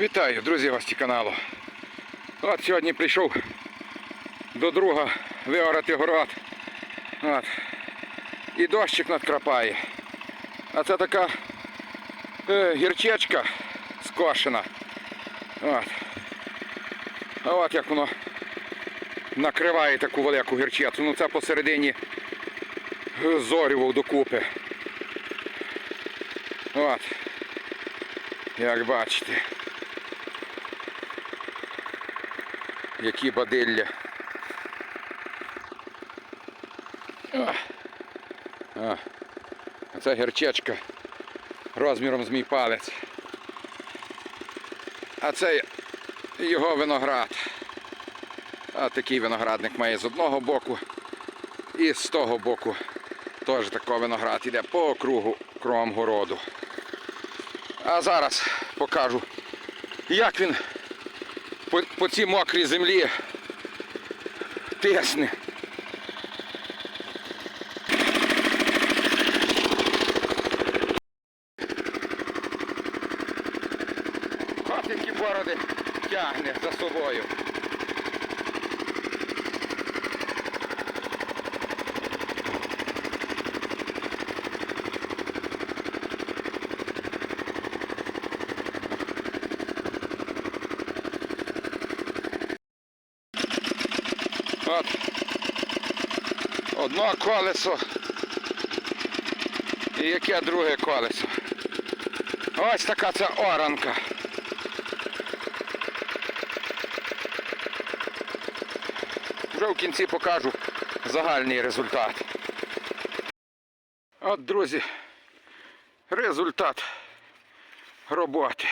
Вітаю, друзі, гості каналу. От сьогодні прийшов до друга виорати город. От. І дощик надкрапає. А це така е, гірчечка скошена. От. А от як воно накриває таку велику гірчицю. Ну це посередині зорював докупи. От. Як бачите. Які бадилля. О. Це гірчечка розміром з мій палець. А це його виноград. А такий виноградник має з одного боку і з того боку теж такий виноград іде по кругу кругом городу. А зараз покажу, як він по, по цій мокрій землі тисне. Хатинки бороди тягне за собою. От. Одно колесо. І яке друге колесо. Ось така це оранка. Вже в кінці покажу загальний результат. От, друзі, результат роботи.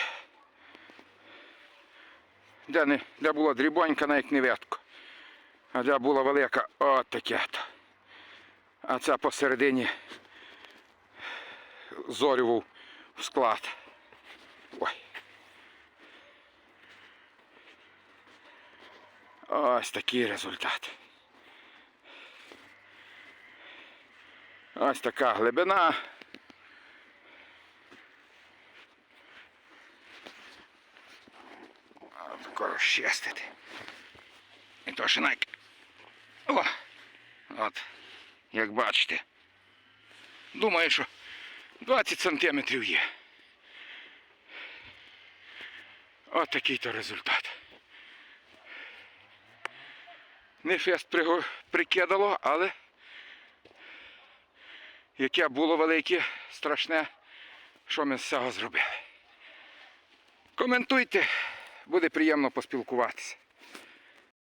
Де, не, де була дрібонька, навіть не ветко. А де була велика от таке. А це посередині зорював в склад. Ой. Ось такий результат. Ось така глибина. Тако розчистити. І то ще. О! От, як бачите. Думаю, що 20 сантиметрів є. От такий то результат. Не фест прикидало, але яке було велике, страшне, що ми з цього зробили. Коментуйте, буде приємно поспілкуватися.